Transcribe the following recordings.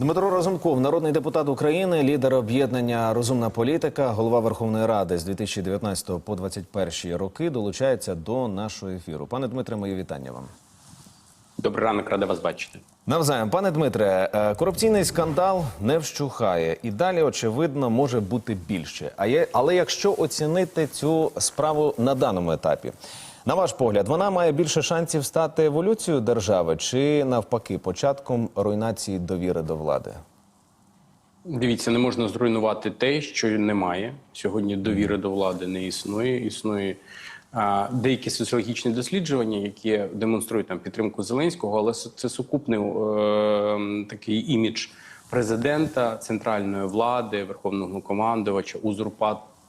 Дмитро Разумков, народний депутат України, лідер об'єднання Розумна політика, голова Верховної Ради з 2019 по 2021 роки, долучається до нашого ефіру. Пане Дмитре, мої вітання вам. Добрий ранок, рада вас бачити. Навзаєм, пане Дмитре, е, корупційний скандал не вщухає і далі, очевидно, може бути більше. А є, але якщо оцінити цю справу на даному етапі, на ваш погляд, вона має більше шансів стати еволюцією держави чи навпаки початком руйнації довіри до влади? Дивіться, не можна зруйнувати те, що немає. Сьогодні довіри до влади не існує. Існує а, деякі соціологічні дослідження, які демонструють там підтримку Зеленського, але це сукупний е, такий імідж президента, центральної влади, верховного командувача,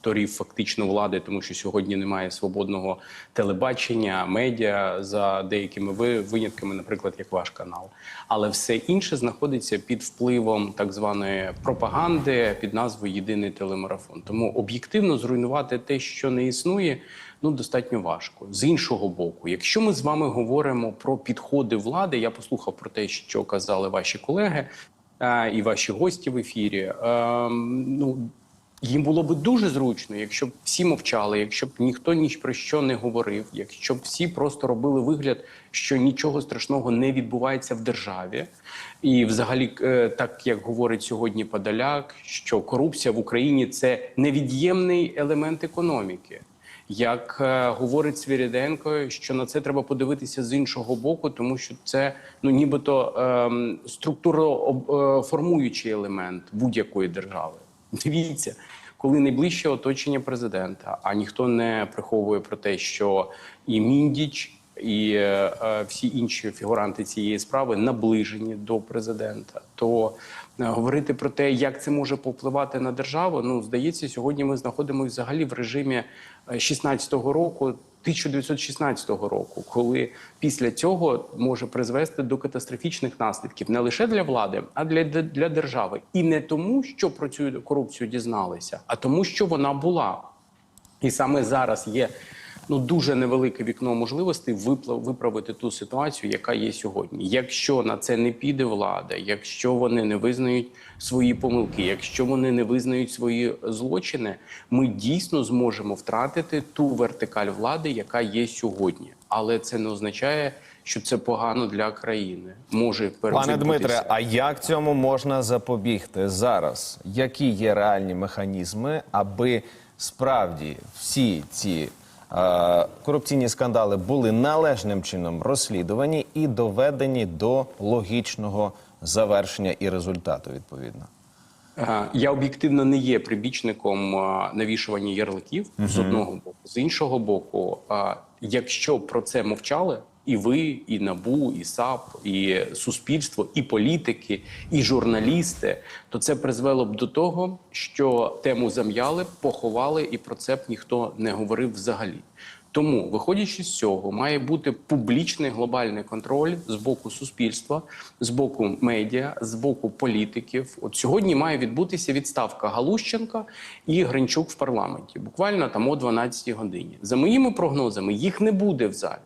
узурпаторів фактично влади, тому що сьогодні немає свободного телебачення, медіа за деякими ви- винятками, наприклад, як ваш канал. Але все інше знаходиться під впливом так званої пропаганди під назвою Єдиний телемарафон. Тому об'єктивно зруйнувати те, що не існує, ну достатньо важко. З іншого боку, якщо ми з вами говоримо про підходи влади, я послухав про те, що казали ваші колеги е, і ваші гості в ефірі. Е, ну їм було б дуже зручно, якщо б всі мовчали, якщо б ніхто ні про що не говорив, якщо б всі просто робили вигляд, що нічого страшного не відбувається в державі, і взагалі, е, так як говорить сьогодні Подоляк, що корупція в Україні це невід'ємний елемент економіки. Як е, говорить Свіріденко, що на це треба подивитися з іншого боку, тому що це ну нібито ем, структуроформуючий елемент будь-якої держави. Дивіться, коли найближче оточення президента, а ніхто не приховує про те, що і Міндіч, і е, е, всі інші фігуранти цієї справи наближені до президента, то е, говорити про те, як це може повпливати на державу, ну здається, сьогодні ми знаходимося взагалі в режимі е, 16-го року. 1916 року, коли після цього може призвести до катастрофічних наслідків не лише для влади, а для, для держави, і не тому, що про цю корупцію дізналися, а тому, що вона була. І саме зараз є ну дуже невелике вікно можливостей випла- виправити ту ситуацію, яка є сьогодні. Якщо на це не піде влада, якщо вони не визнають свої помилки, якщо вони не визнають свої злочини, ми дійсно зможемо втратити ту вертикаль влади, яка є сьогодні. Але це не означає, що це погано для країни. Може Пане. Дмитре, а як цьому можна запобігти зараз? Які є реальні механізми, аби справді всі ці корупційні скандали були належним чином розслідувані і доведені до логічного завершення і результату відповідно? Е, Я об'єктивно не є прибічником е, навішування ярликів з одного боку. З іншого боку, е, якщо про це мовчали, і ви, і набу, і САП, і суспільство, і політики, і журналісти, то це призвело б до того, що тему зам'яли, поховали, і про це б ніхто не говорив взагалі. Тому, виходячи з цього, має бути публічний глобальний контроль з боку суспільства, з боку медіа, з боку політиків. От сьогодні має відбутися відставка Галущенка і Гринчук в парламенті. Буквально там о 12 годині. За моїми прогнозами, їх не буде в залі.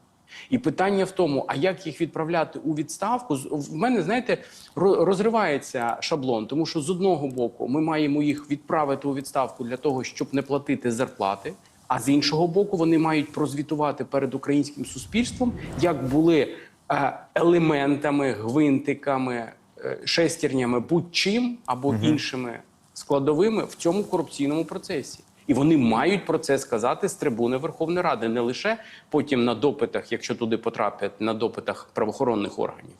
І питання в тому, а як їх відправляти у відставку? В мене, знаєте, ро- розривається шаблон, тому що з одного боку ми маємо їх відправити у відставку для того, щоб не платити зарплати. А з іншого боку, вони мають прозвітувати перед українським суспільством, як були е, елементами, гвинтиками, е, шестернями, будь-чим або іншими складовими в цьому корупційному процесі. І вони мають про це сказати з трибуни Верховної Ради, не лише потім на допитах, якщо туди потраплять, на допитах правоохоронних органів.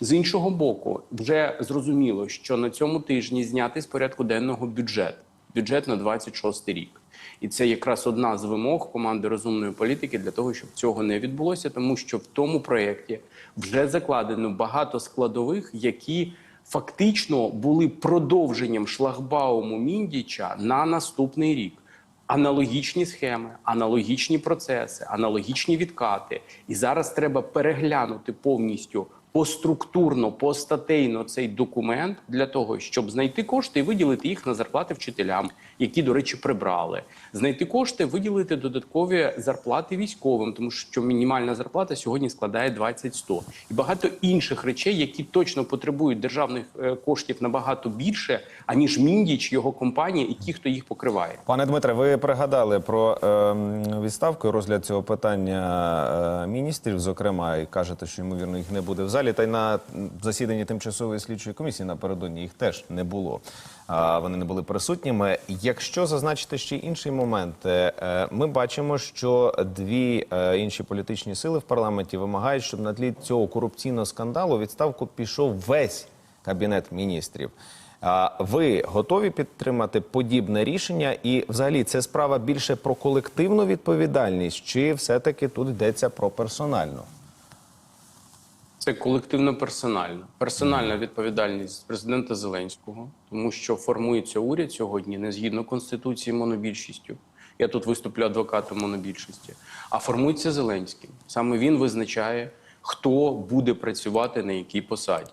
З іншого боку, вже зрозуміло, що на цьому тижні зняти з порядку денного бюджет, бюджет на 26 рік. І це якраз одна з вимог команди розумної політики для того, щоб цього не відбулося, тому що в тому проєкті вже закладено багато складових, які фактично були продовженням шлагбауму Міндіча на наступний рік. Аналогічні схеми, аналогічні процеси, аналогічні відкати. І зараз треба переглянути повністю поструктурно, постатейно цей документ для того, щоб знайти кошти і виділити їх на зарплати вчителям, які, до речі, прибрали. Знайти кошти, виділити додаткові зарплати військовим, тому що мінімальна зарплата сьогодні складає 20-100. І багато інших речей, які точно потребують державних е, коштів набагато більше, аніж Міндіч, його компанія і ті, хто їх покриває. Пане Дмитре, ви пригадали про ем, відставку і розгляд цього питання е, міністрів, зокрема, і кажете, що ймовірно їх не буде в залі. Та й на засіданні тимчасової слідчої комісії напередодні їх теж не було. Вони не були присутніми. Якщо зазначити ще інший момент, е, е, ми бачимо, що дві е, інші політичні сили в парламенті вимагають, щоб на тлі цього корупційного скандалу відставку пішов весь кабінет міністрів. Ви готові підтримати подібне рішення? І, взагалі, це справа більше про колективну відповідальність, чи все-таки тут йдеться про персональну? Це колективно персональна. Персональна відповідальність президента Зеленського, тому що формується уряд сьогодні не згідно конституції монобільшістю. Я тут виступлю адвокатом монобільшості. А формується Зеленський. Саме він визначає, хто буде працювати на якій посаді.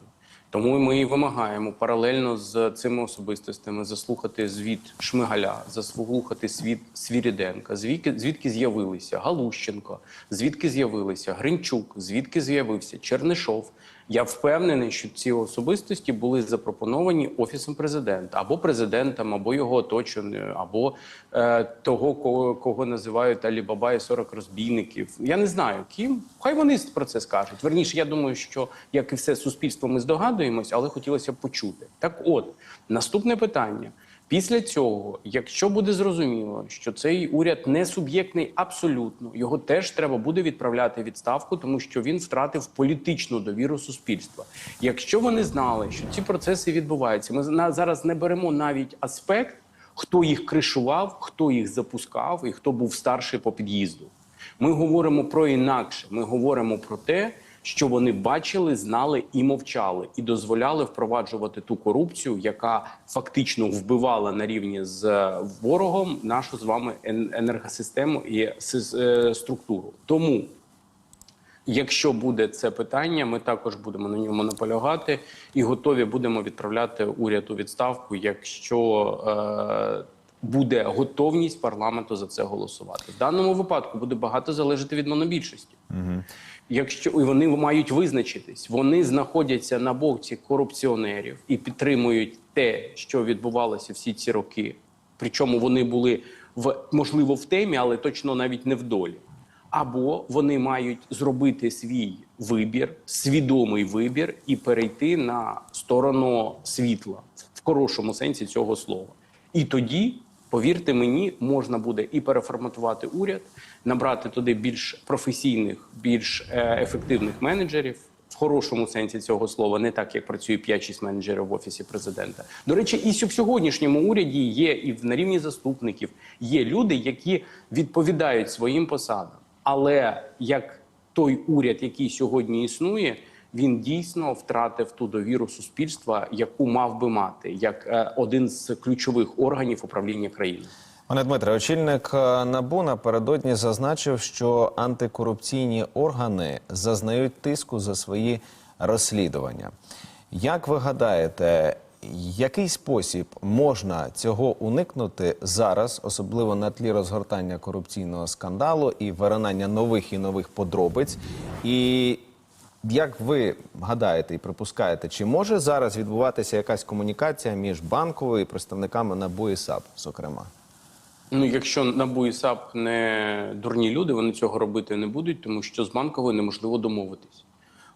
Тому ми і вимагаємо паралельно з цими особистостями заслухати звіт Шмигаля, заслухати світ Свіріденка, звідки, звідки з'явилися Галущенко, звідки з'явилися Гринчук, звідки з'явився Чернишов. Я впевнений, що ці особистості були запропоновані офісом президента або президентом, або його оточеною, або е, того, кого, кого називають Алібаба і 40 розбійників. Я не знаю ким. Хай вони про це скажуть. Верніше, я думаю, що як і все суспільство, ми здогадуємось, але хотілося б почути. Так, от наступне питання. Після цього, якщо буде зрозуміло, що цей уряд не суб'єктний абсолютно, його теж треба буде відправляти відставку, тому що він втратив політичну довіру суспільства. Якщо вони знали, що ці процеси відбуваються, ми зараз не беремо навіть аспект, хто їх кришував, хто їх запускав і хто був старший по під'їзду. Ми говоримо про інакше. Ми говоримо про те, що вони бачили, знали і мовчали, і дозволяли впроваджувати ту корупцію, яка фактично вбивала на рівні з е, ворогом нашу з вами енергосистему і е, структуру. Тому Якщо буде це питання, ми також будемо на ньому наполягати і готові будемо відправляти уряд у відставку, якщо е, буде готовність парламенту за це голосувати. В даному випадку буде багато залежати від монобільшості. Якщо і вони мають визначитись, вони знаходяться на боці корупціонерів і підтримують те, що відбувалося всі ці роки. Причому вони були в можливо в темі, але точно навіть не в долі. Або вони мають зробити свій вибір, свідомий вибір, і перейти на сторону світла в хорошому сенсі цього слова. І тоді, повірте мені, можна буде і переформатувати уряд, набрати туди більш професійних, більш е, ефективних менеджерів. В хорошому сенсі цього слова, не так як працює 5-6 менеджерів в офісі президента. До речі, і в сьогоднішньому уряді є і на рівні заступників є люди, які відповідають своїм посадам. Але як той уряд, який сьогодні існує, він дійсно втратив ту довіру суспільства, яку мав би мати, як е, один з ключових органів управління країною. Пане Дмитре, очільник е, НАБУ напередодні зазначив, що антикорупційні органи зазнають тиску за свої розслідування. Як ви гадаєте, який спосіб можна цього уникнути зараз, особливо на тлі розгортання корупційного скандалу і виринання нових і нових подробиць? І як ви гадаєте і припускаєте, чи може зараз відбуватися якась комунікація між банковою і представниками НАБУ і САП, зокрема? Ну, якщо НАБУ і САП не дурні люди, вони цього робити не будуть, тому що з банковою неможливо домовитись.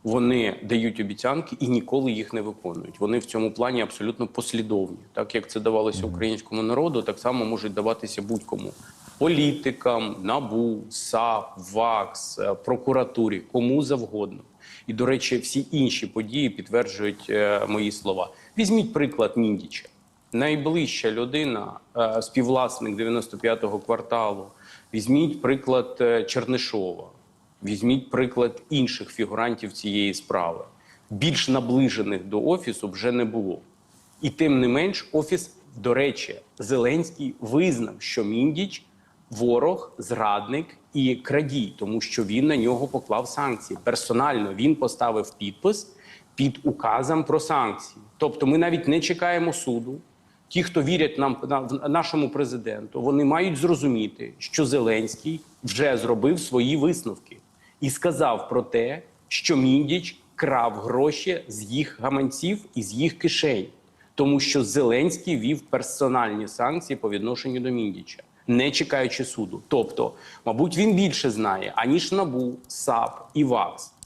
Вони дають обіцянки і ніколи їх не виконують. Вони в цьому плані абсолютно послідовні. Так як це давалося українському народу, так само можуть даватися будь-кому політикам, набу, САП, ВАКС, прокуратурі, кому завгодно. І, до речі, всі інші події підтверджують е, мої слова. Візьміть приклад Міндіча. Найближча людина, е, співвласник 95-го кварталу. Візьміть приклад е, Чернишова. Візьміть приклад інших фігурантів цієї справи. Більш наближених до офісу вже не було. І тим не менш, офіс, до речі, Зеленський визнав, що Міндіч ворог, зрадник і крадій, тому що він на нього поклав санкції. Персонально він поставив підпис під указом про санкції. Тобто, ми навіть не чекаємо суду. Ті, хто вірять нам нашому президенту, вони мають зрозуміти, що Зеленський вже зробив свої висновки і сказав про те, що Міндіч крав гроші з їх гаманців і з їх кишень, тому що Зеленський вів персональні санкції по відношенню до Міндіча, не чекаючи суду. Тобто, мабуть, він більше знає аніж набу, САП і ВАКС.